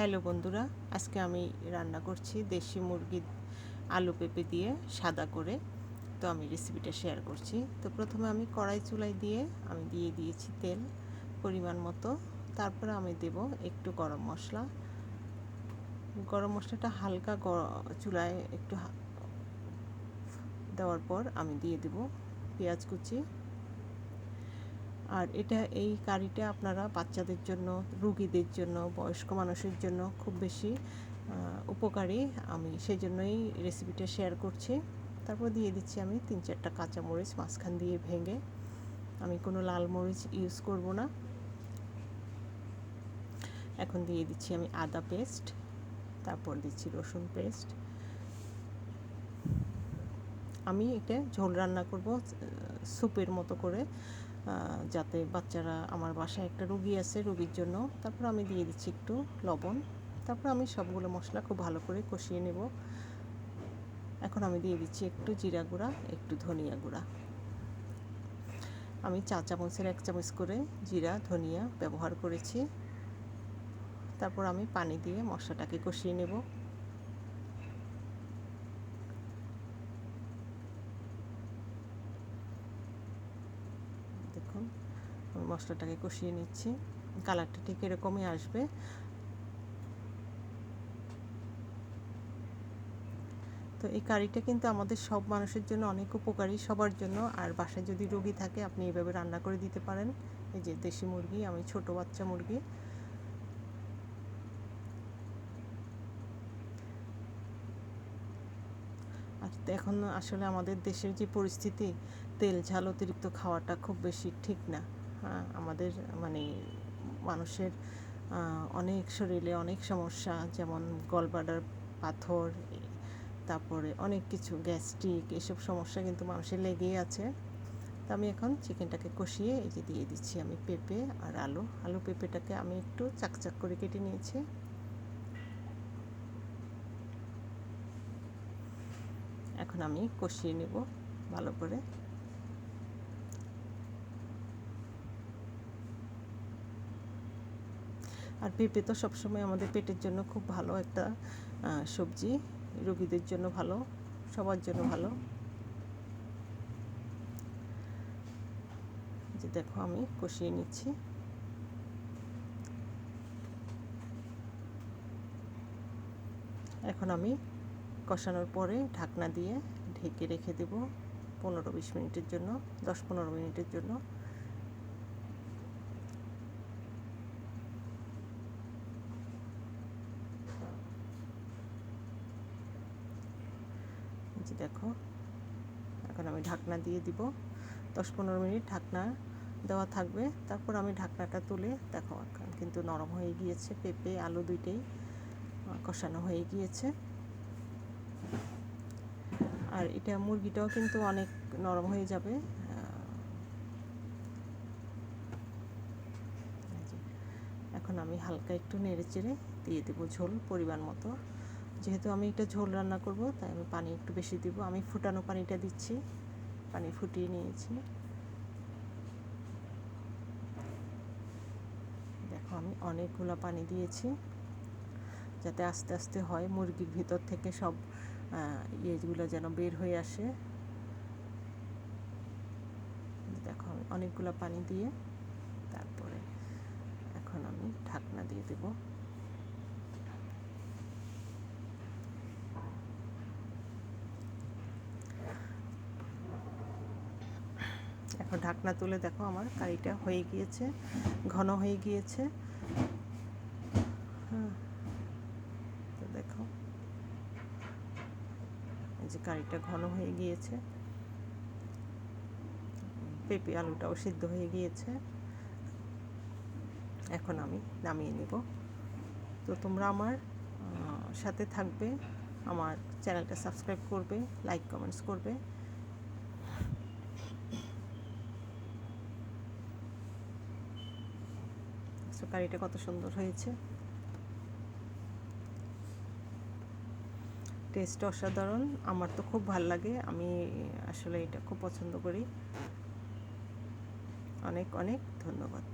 Hello বন্ধুরা, আজকে আমি রান্না করছি দেশি মুরগি আলু পেঁপে দিয়ে সাদা করে। তো আমি রেসিপিটা শেয়ার করছি। তো প্রথমে আমি কড়াই চুলাই দিয়ে আমি দিয়ে দিয়েছি তেল পরিমাণ মতো। তারপরে আমি দেব একটু গরম মশলা। গরম মশলাটা হালকা চুলায় একটু দেওয়ার পর আমি দিয়ে দেব পেঁয়াজ কুচি আর এটা, এই কারিটা আপনারা বাচ্চাদের জন্য, রুগীদের জন্য, বয়স্ক মানুষের জন্য খুব বেশি উপকারী। আমি সেই জন্যই রেসিপিটা শেয়ার করছি। তারপর দিয়ে দিচ্ছি আমি তিন চারটা কাঁচা মরিচ মাঝখান দিয়ে ভেঙে। আমি কোনো লাল মরিচ ইউজ করব না। এখন দিয়ে দিচ্ছি আমি আদা পেস্ট তারপর দিচ্ছি রসুন পেস্ট আমি এটা ঝোল রান্না করব স্যুপের মতো করে। যাতে বাচ্চারা আমার বাসায় একটা রুগী আছে, রুগীর জন্য। তারপর আমি দিয়ে দিচ্ছি একটু লবণ। তারপর আমি সবগুলো মশলা খুব ভালো করে কষিয়ে নেব। এখন আমি দিয়ে দিচ্ছি একটু জিরা গুঁড়া, একটু ধনিয়া গুঁড়া। আমি চা চামচের এক চামচ করে জিরা, ধনিয়া ব্যবহার করেছি। তারপর আমি পানি দিয়ে মশলাটাকে কষিয়ে নেব। আমি মশলাটাকে কষিয়ে নিচ্ছি। কালারটা ঠিক এরকমই আসবে। তো এই কারিটা কিন্তু আমাদের সব মানুষের জন্য অনেক উপকারী, সবার জন্য। আর বাসায় যদি রোগী থাকে, আপনি এভাবে রান্না করে দিতে পারেন। এই যে দেশি মুরগি, আমি ছোট বাচ্চা মুরগি। এখন আসলে আমাদের দেশের যে পরিস্থিতি, তেল, ঝাল অতিরিক্ত খাওয়াটা খুব বেশি ঠিক না। হ্যাঁ আমাদের মানে মানুষের অনেক শরীরে অনেক সমস্যা, যেমন গলবাডার পাথর, তারপরে অনেক কিছু, গ্যাস্ট্রিক এসব সমস্যা কিন্তু মানুষের লেগেই আছে। তো আমি এখন চিকেনটাকে কষিয়ে এই যে দিয়ে দিচ্ছি আমি পেঁপে আর আলু। আলু পেঁপেটাকে আমি একটু চাকচাক করে কেটে নিয়েছি এখন আমি কষিয়ে নেব ভালো করে। আর পেঁপে তো সবসময় আমাদের পেটের জন্য খুব ভালো একটা সবজি। রোগীদের জন্য ভালো, সবার জন্য ভালো। যে দেখো আমি কষিয়ে নিচ্ছি। এখন আমি কষানোর পরে ঢাকনা দিয়ে ঢেকে রেখে দেব পনেরো বিশ মিনিটের জন্য, দশ পনেরো মিনিটের জন্য। যে দেখো, এখন আমি ঢাকনা দিয়ে দিব। দশ পনেরো মিনিট ঢাকনা দেওয়া থাকবে। তারপর আমি ঢাকনাটা তুলে, দেখো কিন্তু নরম হয়ে গিয়েছে, পেঁপে, আলু দুইটাই কষানো হয়ে গিয়েছে। আর এটা মুরগিটাও কিন্তু অনেক নরম হয়ে যাবে। এখন আমি হালকা একটু নেড়ে চেড়ে দিয়ে দেবো ঝোল পরিমাণ মতো। যেহেতু আমি এটা ঝোল রান্না করব, তাই আমি পানি একটু বেশি দিব। আমি ফুটানো পানিটা দিচ্ছি, পানি ফুটিয়ে নিয়েছি। দেখো আমি অনেকগুলো পানি দিয়েছি, যাতে আস্তে আস্তে হয় মুরগির ভিতর থেকে সব ইয়েগুলো যেন বের হয়ে আসে। দেখো অনেকগুলো পানি দিয়ে তারপরে এখন আমি ঢাকনা দিয়ে দেব। এখন ঢাকনা তুলে দেখো আমার কারিটা হয়ে গিয়েছে, ঘন হয়ে গিয়েছে হ্যাঁ তো দেখো যে কারিটা ঘন হয়ে গিয়েছে। পেঁপে আলুটাও সিদ্ধ হয়ে গিয়েছে। এখন আমি নামিয়ে নেব। তো তোমরা আমার সাথে থাকবে, আমার চ্যানেলটা সাবস্ক্রাইব করবে, লাইক, কমেন্টস করবে। কারিটা কত সুন্দর হয়েছে। টেস্ট অসাধারণ। আমার তো খুব ভালো লাগে। আমি আসলে এটা খুব পছন্দ করি। অনেক অনেক ধন্যবাদ।